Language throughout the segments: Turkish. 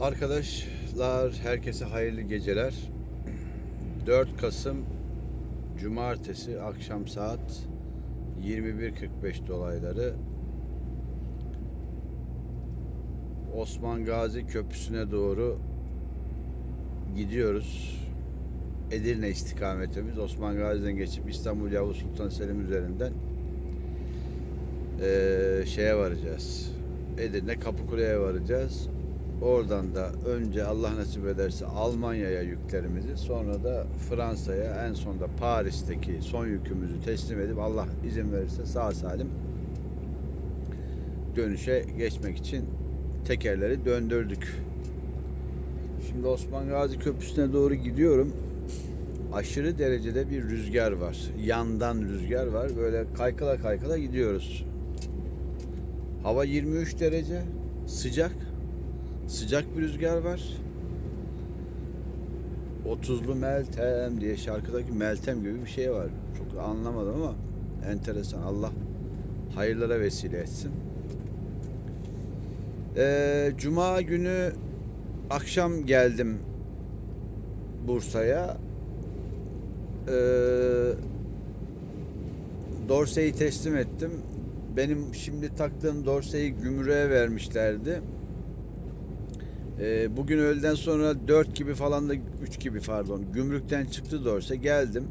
Arkadaşlar herkese hayırlı geceler. 4 Kasım Cumartesi akşam saat 21.45 dolayları Osman Gazi Köprüsü'ne doğru gidiyoruz. Edirne istikametimiz Osman Gazi'den geçip İstanbul Yavuz Sultan Selim üzerinden eee, şeye varacağız. Edirne Kapıkule'ye varacağız. Oradan da önce Allah nasip ederse Almanya'ya yüklerimizi sonra da Fransa'ya en son da Paris'teki son yükümüzü teslim edip Allah izin verirse sağ salim dönüşe geçmek için tekerleri döndürdük. Şimdi Osman Gazi Köprüsü'ne doğru gidiyorum. Aşırı derecede bir rüzgar var. Yandan rüzgar var. Böyle kaykıla kaykıla gidiyoruz. Hava 23 derece. Sıcak. Sıcak bir rüzgar var. 30'lu Meltem diye şarkıdaki Meltem gibi bir şey var. Çok anlamadım ama enteresan. Allah hayırlara vesile etsin. Ee, Cuma günü akşam geldim Bursa'ya. Ee, Dorse'yi teslim ettim. Benim şimdi taktığım Dorse'yi gümrüğe vermişlerdi. Ee, bugün öğleden sonra 4 gibi falan da 3 gibi pardon gümrükten çıktı Dorse geldim.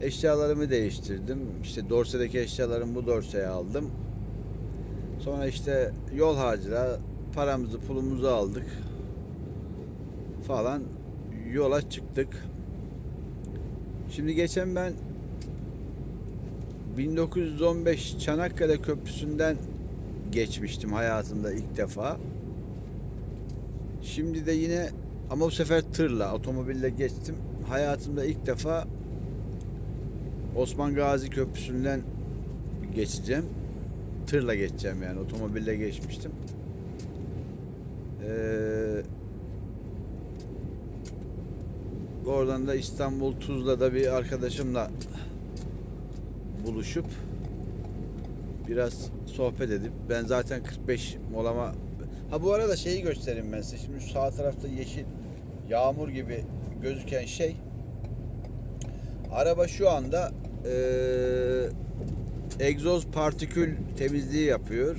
Eşyalarımı değiştirdim. İşte Dorse'deki eşyalarımı bu Dorse'ye aldım. Sonra işte yol harcına paramızı pulumuzu aldık falan yola çıktık. Şimdi geçen ben 1915 Çanakkale Köprüsü'nden geçmiştim hayatımda ilk defa. Şimdi de yine ama bu sefer tırla, otomobille geçtim. Hayatımda ilk defa Osman Gazi Köprüsü'nden geçeceğim. Tırla geçeceğim yani otomobille geçmiştim. Ee, oradan da İstanbul Tuzla'da bir arkadaşımla buluşup biraz sohbet edip ben zaten 45 molama ha bu arada şeyi göstereyim ben size. Şimdi şu sağ tarafta yeşil yağmur gibi gözüken şey. Araba şu anda eee egzoz partikül temizliği yapıyor.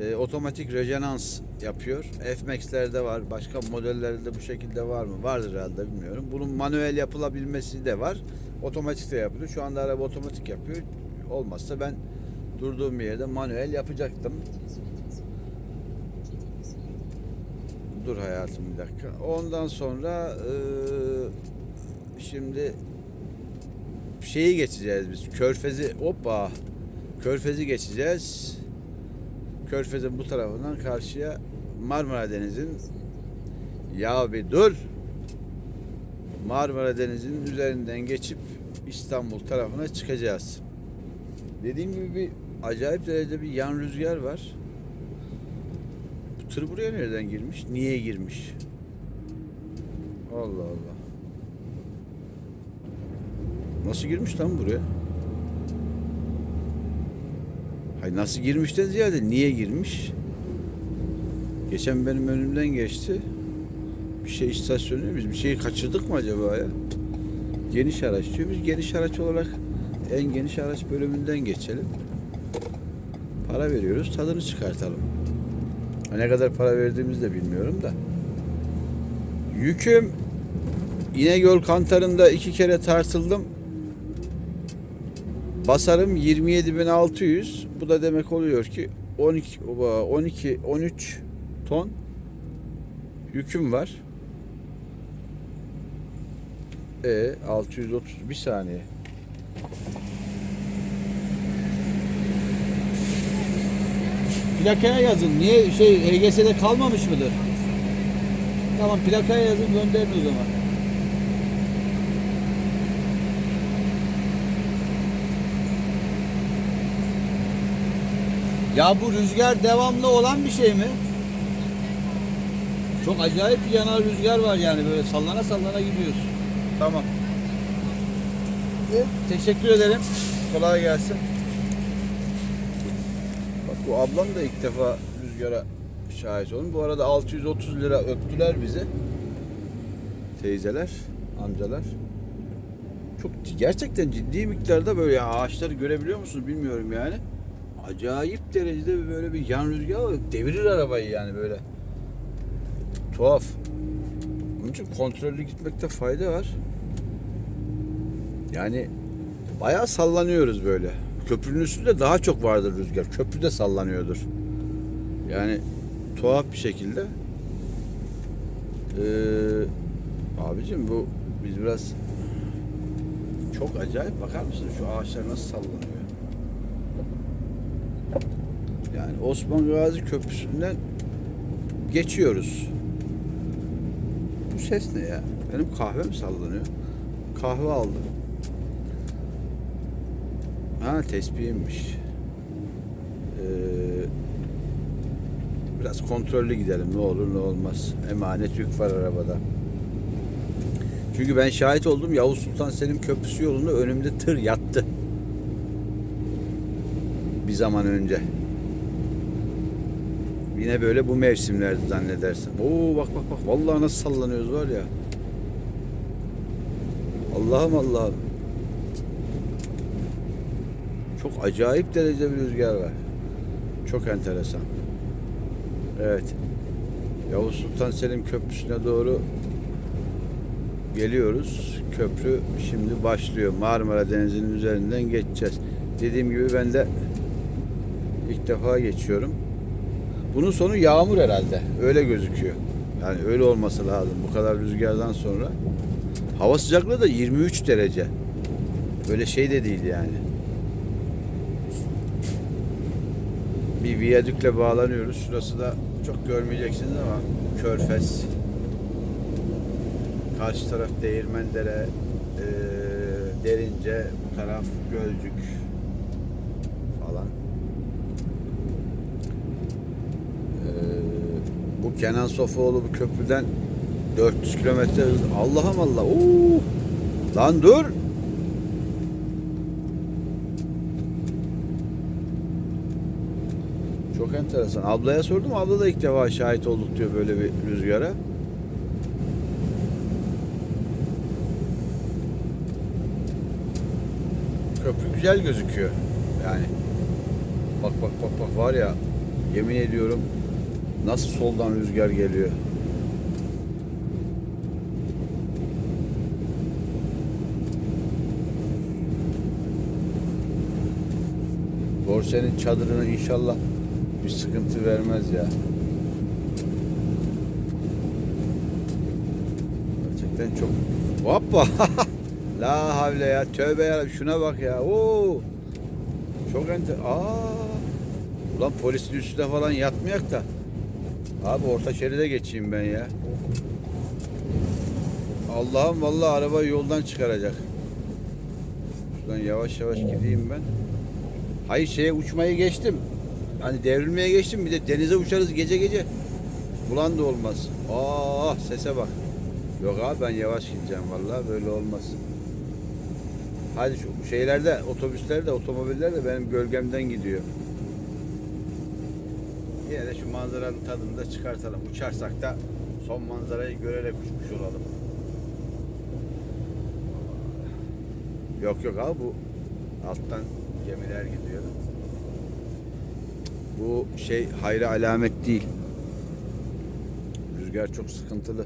Eee, otomatik rejenans yapıyor. F-Max'lerde var başka modellerde bu şekilde var mı? Vardır herhalde bilmiyorum. Bunun manuel yapılabilmesi de var. Otomatik de yapılıyor. Şu anda araba otomatik yapıyor. Olmazsa ben durduğum bir yerde manuel yapacaktım Dur hayatım bir dakika. Ondan sonra eee, şimdi şeyi geçeceğiz biz. Körfezi hoppa. Körfezi geçeceğiz. Körfez'in bu tarafından karşıya Marmara Denizi'nin ya bir dur. Marmara Denizi'nin üzerinden geçip İstanbul tarafına çıkacağız. Dediğim gibi bir acayip derecede bir yan rüzgar var. Tır buraya nereden girmiş? Niye girmiş? Allah Allah. Nasıl girmiş lan buraya? Hay nasıl girmişten ziyade niye girmiş? Geçen benim önümden geçti. Bir şey istasyonu biz bir şeyi kaçırdık mı acaba ya? Geniş araç diyor. Biz geniş araç olarak en geniş araç bölümünden geçelim. Para veriyoruz, tadını çıkartalım. Ne kadar para verdiğimizi de bilmiyorum da. Yüküm İnegöl kantarında iki kere tartıldım. Basarım 27.600. Bu da demek oluyor ki 12 oba, 12 13 ton yüküm var. E 630 bir saniye. Plakaya yazın. Niye şey HGS'de kalmamış mıdır? Tamam plakaya yazın gönderin o zaman. Ya bu rüzgar devamlı olan bir şey mi? Çok acayip bir yanar rüzgar var yani böyle sallana sallana gidiyoruz. Tamam. Teşekkür ederim. Kolay gelsin. Bu ablam da ilk defa rüzgara şahit olun. Bu arada 630 lira öptüler bizi. Teyzeler, amcalar. Çok gerçekten ciddi miktarda böyle ağaçları görebiliyor musunuz bilmiyorum yani. Acayip derecede böyle bir yan rüzgar var. Devirir arabayı yani böyle. Tuhaf. Onun için kontrollü gitmekte fayda var. Yani bayağı sallanıyoruz böyle. Köprünün üstünde daha çok vardır rüzgar. Köprü de sallanıyordur. Yani tuhaf bir şekilde. Ee, abicim bu biz biraz çok acayip bakar mısın şu ağaçlar nasıl sallanıyor? Yani Osman Gazi Köprüsü'nden geçiyoruz. Bu ses ne ya? Benim kahvem sallanıyor. Kahve aldım. Ha tespihimmiş. Ee, biraz kontrollü gidelim ne olur ne olmaz. Emanet yük var arabada. Çünkü ben şahit oldum Yavuz Sultan Selim Köprüsü yolunda önümde tır yattı. Bir zaman önce. Yine böyle bu mevsimlerdi zannedersem. Oo bak bak bak vallahi nasıl sallanıyoruz var ya. Allah'ım Allah'ım. Çok acayip derecede bir rüzgar var. Çok enteresan. Evet. Yavuz Sultan Selim Köprüsü'ne doğru geliyoruz. Köprü şimdi başlıyor. Marmara Denizi'nin üzerinden geçeceğiz. Dediğim gibi ben de ilk defa geçiyorum. Bunun sonu yağmur herhalde. Öyle gözüküyor. Yani öyle olması lazım. Bu kadar rüzgardan sonra. Hava sıcaklığı da 23 derece. Böyle şey de değil yani. Bir viyadükle bağlanıyoruz. Şurası da çok görmeyeceksiniz ama Körfez. Karşı taraf Değirmendere, eee Derince, bu taraf Gölcük falan. Eee, bu Kenan Sofuoğlu bu köprüden 400 kilometre hız. Allah'ım Allah. Oo! Lan dur. Çok enteresan. Ablaya sordum. Abla da ilk defa şahit olduk diyor böyle bir rüzgara. Köprü güzel gözüküyor. Yani bak bak bak bak var ya yemin ediyorum nasıl soldan rüzgar geliyor. Dorse'nin çadırına inşallah bir sıkıntı vermez ya. Gerçekten çok Hoppa! La havle ya. Tövbe ya. Şuna bak ya. Oo! Çok enter. Aa! Ulan polisin üstüne falan yatmayak da. Abi orta şeride geçeyim ben ya. Allah'ım vallahi araba yoldan çıkaracak. Şuradan yavaş yavaş gideyim ben. Hayır şeye uçmayı geçtim. Hani devrilmeye geçtim bir de denize uçarız gece gece. Bulan da olmaz. Aa sese bak. Yok abi ben yavaş gideceğim vallahi böyle olmaz. Hadi şu şeylerde otobüslerde otomobiller de benim gölgemden gidiyor. Yine de şu manzaranın tadını da çıkartalım. Uçarsak da son manzarayı görerek uçmuş olalım. Yok yok abi bu alttan gemiler gidiyor. Bu şey hayra alamet değil. Rüzgar çok sıkıntılı.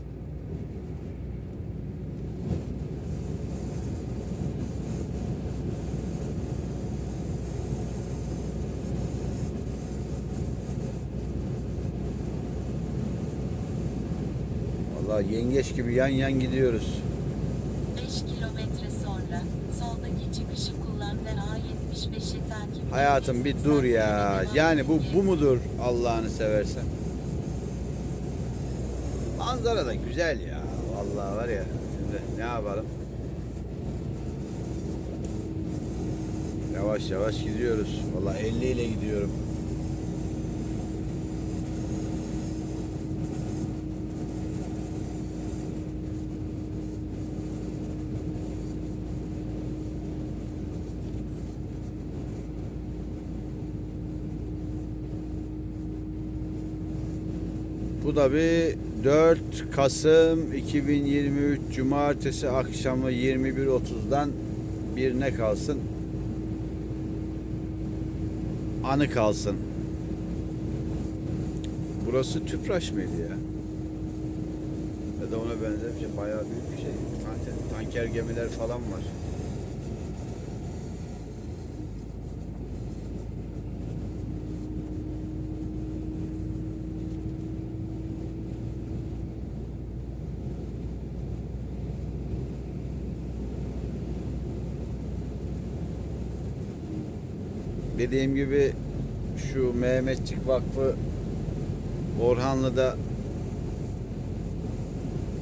Vallahi yengeç gibi yan yan gidiyoruz. Hayatım bir dur ya. Yani bu bu mudur Allah'ını seversen? Manzara da güzel ya. Vallahi var ya. Şimdi ne yapalım? Yavaş yavaş gidiyoruz. Vallahi 50 ile gidiyorum. Bu da bir 4 Kasım 2023 Cumartesi akşamı 21.30'dan bir ne kalsın? Anı kalsın. Burası Tüpraş mıydı ya? Ya da ona benzer bir şey. Bayağı büyük bir şey. Tanker gemiler falan var. Dediğim gibi şu Mehmetçik Vakfı Orhanlı'da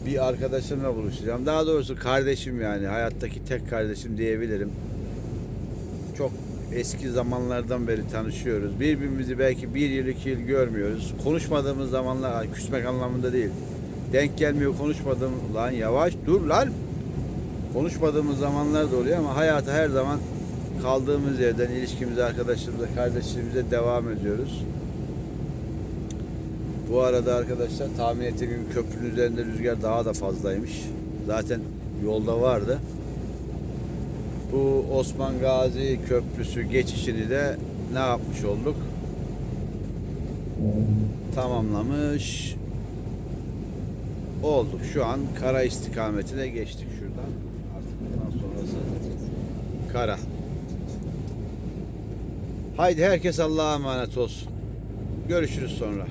bir arkadaşımla buluşacağım. Daha doğrusu kardeşim yani. Hayattaki tek kardeşim diyebilirim. Çok eski zamanlardan beri tanışıyoruz. Birbirimizi belki bir yıl iki yıl görmüyoruz. Konuşmadığımız zamanlar, küsmek anlamında değil. Denk gelmiyor konuşmadığım lan yavaş dur lan. Konuşmadığımız zamanlar da oluyor ama hayata her zaman kaldığımız yerden ilişkimize, arkadaşlığımıza, kardeşliğimize devam ediyoruz. Bu arada arkadaşlar tahmin ettiğim gibi köprünün üzerinde rüzgar daha da fazlaymış. Zaten yolda vardı. Bu Osman Gazi Köprüsü geçişini de ne yapmış olduk? Tamamlamış olduk. Şu an kara istikametine geçtik şuradan. Artık bundan sonrası kara. Haydi herkes Allah'a emanet olsun. Görüşürüz sonra.